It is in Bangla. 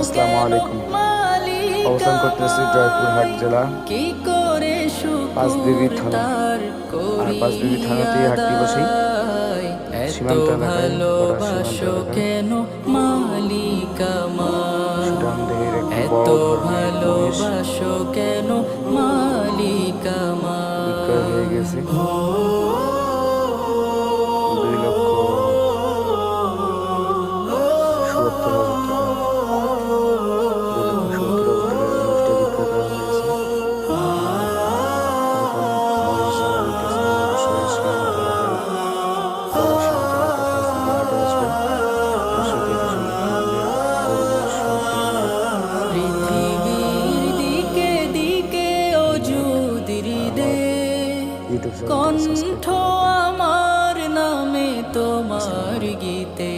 আসসালামু আলাইকুম অবস্থান করতেছি জয়পুরহাট জেলা কি করে পাঁচবিবি থানা। তার আর পাঁচবিবি থানাতেই হাটটি বসেই। এত সীমান্ত এলাকায়, ভালোবাসো বড় সীমান্ত এলাকায়। কেন মালিক এত ভালোবাসো কেন মালিক হয়ে গেছে ইউটিউব কণ্ঠ আমার নামে তোমার গীতে।